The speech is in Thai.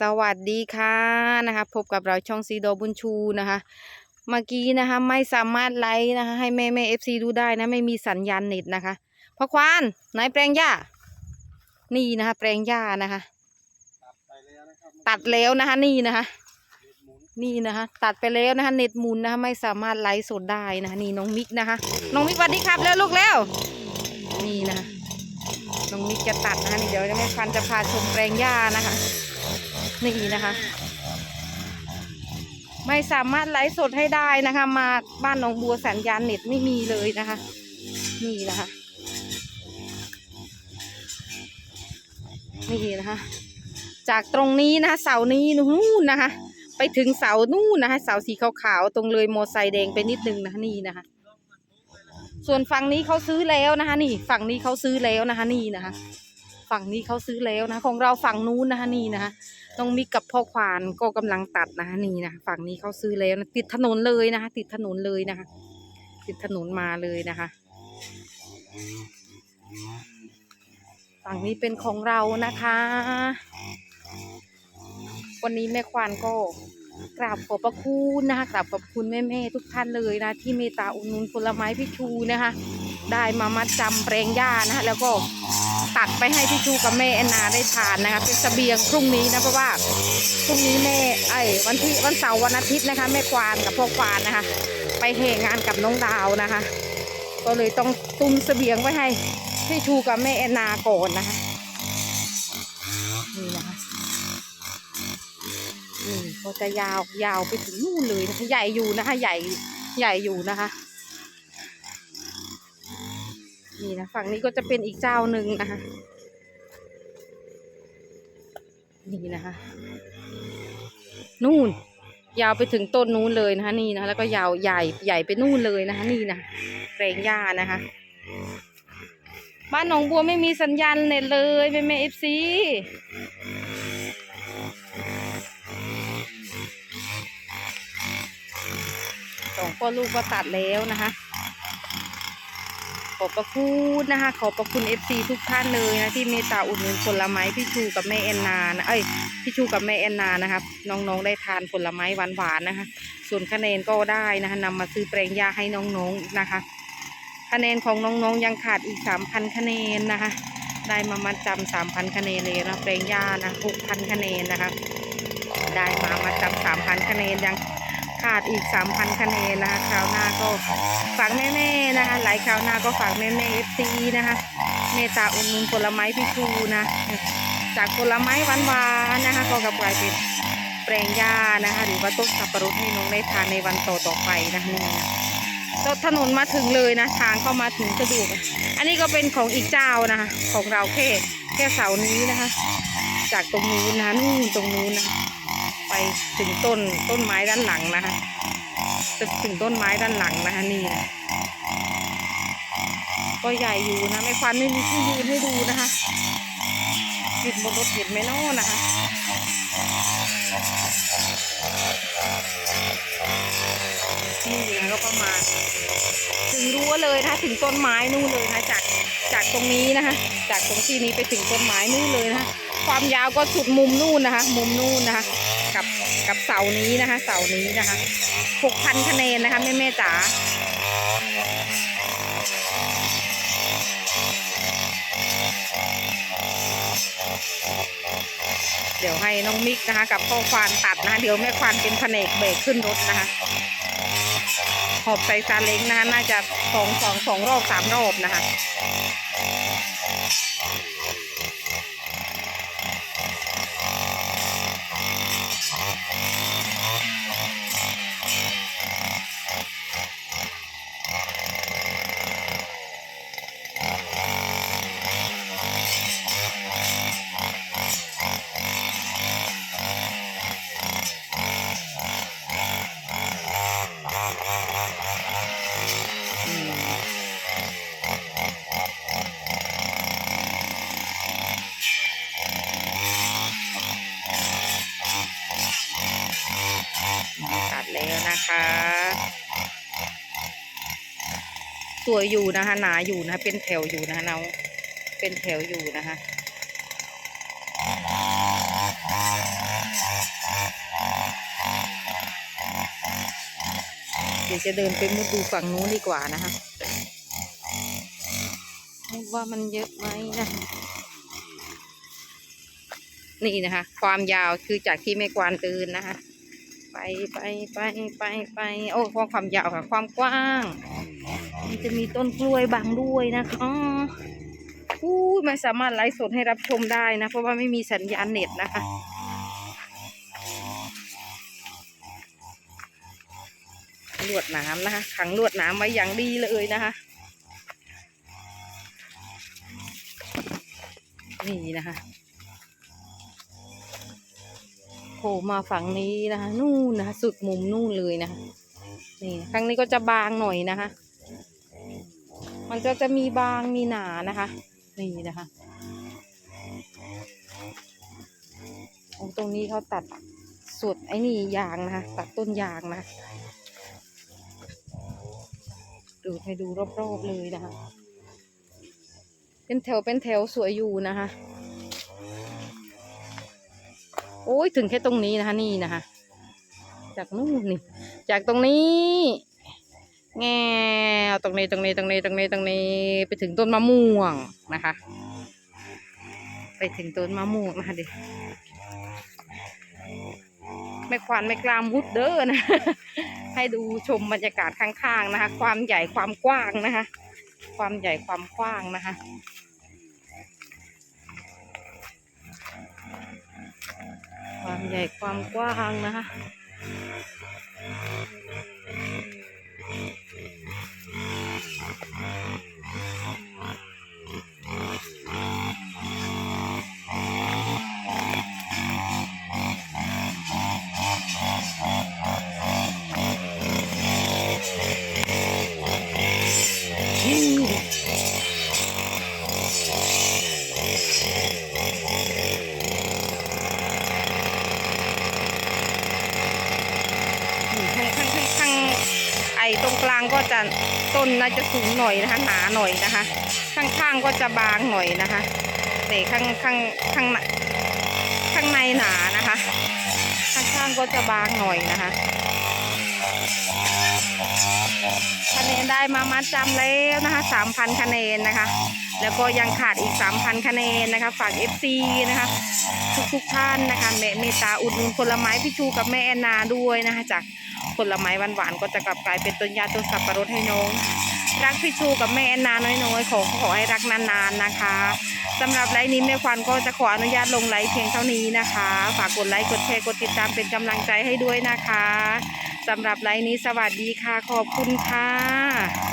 สวัสดีค่ะนะคะ พบกับเราช่องซีโดบุญชูนะคะ เมื่อกี้นะคะไม่สามารถไลฟ์นะคะ ให้แม่แม่เอฟซีดูได้นะไม่มีสัญญาณเน็ตนะคะพ่อควานไหนแปลงหญ้า นี่นะคะ แปลงหญ้านะคะ ตัดแล้วนะคะ นี่นะคะ นี่นะคะ ตัดไปแล้วนะคะ เน็ตหมุนนะคะไม่สามารถไลฟ์สดได้นะคะนี่น้องมิกนะคะ น้องมิกสวัสดีครับแล้วลูกแล้ว นี่นะคะน้องมิกจะตัดนะคะนี่เดี๋ยวจะไม่ฟันจะพาชมแปลงหญ้านะคะ นี่นะคะ ไม่สามารถไลฟ์สดให้ได้นะคะ มาบ้านหนองบัวสัญญาณเน็ตไม่มีเลยนะคะ นี่นะคะ นี่นะคะ จากตรงนี้นะคะเสานี้นู่นนะคะ ไปถึงเสานู่นนะคะเสาสีขาวๆตรงเลยโมอไซค์แดงไปนิดนึงนะคะนี่นะคะส่วนฝั่งนี้เขาซื้อแล้วนะคะ นี่ ฝั่งนี้เขาซื้อแล้วนะคะ นี่นะคะ ฝั่งนี้เขาซื้อแล้วนะ ของเราฝั่งนู้นนะคะนี่นะคะ น้องมิกกับพ่อควานก็กำลังตัดนะคะนี่นะฝั่งนี้เขาซื้อแล้วนะติดถนนเลยนะคะติดถนนเลยนะคะ ติดถนนมาเลยนะคะฝั่งนี้เป็นของเรานะคะ วันนี้แม่ควานก็กราบขอบพระคุณนะคะกราบขอบคุณแม่ๆทุกท่านเลยนะ ที่เมตตาอุดหนุนผลไม้พี่ชูนะคะ ได้มามัดจำแปลงหญ้านะคะแล้วก็ ตัดไปให้พี่ชูกับแม่แอนนาได้ทานนะคะ เป็นเสบียงพรุ่งนี้นะเพราะว่าพรุ่งนี้แม่ไอ้วันที่วันเสาร์วันอาทิตย์นะคะ แม่ควานกับพ่อควานนะคะ ไปเฮงานกับน้องดาวนะคะ ก็เลยต้องตุ้มเสบียงไว้ให้พี่ชูกับแม่แอนนาก่อนนะคะนี่นะคะนี่ก็จะยาวยาวไปถึงนู่นเลยนะคะใหญ่อยู่นะคะ ใหญ่ใหญ่อยู่นะคะ นี่นะฝั่งนี้ก็จะเป็นอีกเจ้าหนึ่งนะคะนี่นะคะ นู่น ยาวไปถึงต้นนู้นเลยนะคะ นี่นะคะแล้วก็ยาวใหญ่ใหญ่ไปนู่นเลยนะคะ นี่นะแปลงหญ้านะคะ บ้านหนองบัวไม่มีสัญญาณเน็ตเลยแม่แม่เอฟซีสองพ่อลูกก็ตัดแล้วนะคะ ขอบพระคุณนะคะ ขอบพระคุณเอฟซีทุกท่านเลยนะที่เมตตาอุดหนุนผลไม้พี่ชูกับแม่แอนนานะเอ้ยพี่ชูกับแม่แอนนานะครับ น้องๆได้ทานผลไม้หวานๆนะคะ ส่วนคะแนนก็ได้นะคะนำมาซื้อแปลงหญ้าให้น้องๆนะคะ คะแนนของน้องๆยังขาดอีกสามพันคะแนนนะคะ ได้มามัดจำสามพันคะแนนเลยนะแปลงหญ้านะหกพันคะแนนนะคะ ได้มามัดจำสามพันคะแนนยัง ขาดอีกสามพันคะแนนนะคะคราวหน้าก็ฝากแม่ๆนะคะ หลายคราวหน้าก็ฝากแม่ๆเอฟซีนะคะเมตตาอุดหนุนผลไม้พี่ชูนะ จากผลไม้หวานๆนะคะ ก็กลับกลายเป็นแปลงหญ้านะคะ หรือว่าต้นสับปะรดให้น้องได้ทานในวันต่อๆไปนะคะนี่รถถนนมาถึงเลยนะ ทางเข้ามาถึงสะดวกอันนี้ก็เป็นของอีกเจ้านะคะของเราแค่แค่เสานี้นะคะ จากตรงนู้นนะนู่นตรงนู้นนะ ไปถึงต้นต้นไม้ด้านหลังนะคะจะถึงต้นไม้ด้านหลังนะคะนี่นะก็ใหญ่อยู่นะไม่ควันไม่มีที่ยืนให้ดูนะคะติดบนรถเห็นไหมเน้อนะคะนี่นะก็ประมาณถึงรั้วเลยนะคะถึงต้นไม้นู่นเลยนะจากจากตรงนี้นะคะ จากตรงที่นี้ไปถึงต้นไม้นู่นเลยนะคะความยาวก็สุดมุมนู่นนะคะ มุมนู่นนะคะ กับกับเสานี้นะคะ เสานี้นะคะหกพันคะแนนนะคะแม่แม่จ๋าเดี๋ยวให้น้องมิกนะคะ กับพ่อควานตัดนะคะเดี๋ยวแม่ควานเป็นแผนกเบรกขึ้นรถนะคะหอบใส่ซาเล้งนะคะน่าจะสองสองสองรอบสามรอบนะคะ สวยอยู่นะคะหนาอยู่นะคะเป็นแถวอยู่นะคะเนาเป็นแถวอยู่นะคะเดี๋ยวจะเดินไปมุดดูฝั่งนู้นดีกว่านะคะว่ามันเยอะไหมนะนี่นะคะ ความยาวคือจากที่แม่กวนตื่นนะคะ ไปไปไปไปไปโอ้ความความยาวค่ะ ความกว้างมันจะมีต้นกล้วยบังด้วยนะคะอ๋ออู้ยไม่สามารถไลฟ์สดให้รับชมได้นะ เพราะว่าไม่มีสัญญาณเน็ตนะคะลวดหน้ำนะคะ ขังลวดหน้ำไว้อย่างดีเลยนะคะ นี่นะคะโผล่มาฝั่งนี้นะคะนู่นนะคะสุดมุมนู่นเลยนะคะนี่ครั้งนี้ก็จะบางหน่อยนะคะ มันก็จะมีบางมีหนานะคะนี่นะคะโอ้ตรงนี้เขาตัดสุดไอ้นี่ยางนะคะตัดต้นยางนะดูให้ดูรอบๆเลยนะคะ เป็นแถวเป็นแถวสวยอยู่นะคะ โอ้ยถึงแค่ตรงนี้นะคะนี่นะคะ จากนู่นนี่ จากตรงนี้ แง่ตรงนี้ตรงนี้ตรงนี้ตรงนี้ตรงนี้ ไปถึงต้นมะม่วงนะคะ ไปถึงต้นมะม่วงนะคะเด็กไม่ควานไม่กลามมุดเด้อนะ ให้ดูชมบรรยากาศข้างๆนะคะ ความใหญ่ความกว้างนะคะ ความใหญ่ความกว้างนะคะ ความใหญ่ความกว้างนะคะ จะต้นน่าจะสูงหน่อยนะคะ หนาหน่อยนะคะ ข้างข้างก็จะบางหน่อยนะคะแต่ข้างข้างข้างในข้างในหนานะคะ ข้างข้างก็จะบางหน่อยนะคะ คะแนนได้มามัดจำแล้วนะคะสามพันคะแนนนะคะ แล้วก็ยังขาดอีกสามพันคะแนนนะคะ ฝาก FC นะคะ ทุกทุกท่านนะคะ แม่เมตตาอุดหนุนผลไม้พี่ชูกับแม่แอนนาด้วยนะคะ จากผลไม้หวานๆก็จะกลับกลายเป็นต้นยาต้นสับปะรดให้น้องรักพี่ชูกับแม่แอนนาน้อยๆ ขอขอให้รักนานๆนะคะสำหรับไลฟ์นี้แม่ควันก็จะขออนุญาตลงไลฟ์เพียงเท่านี้นะคะ ฝากกดไลค์กดแชร์กดติดตามเป็นกำลังใจให้ด้วยนะคะ สำหรับไลน์นี้สวัสดีค่ะ ขอบคุณค่ะ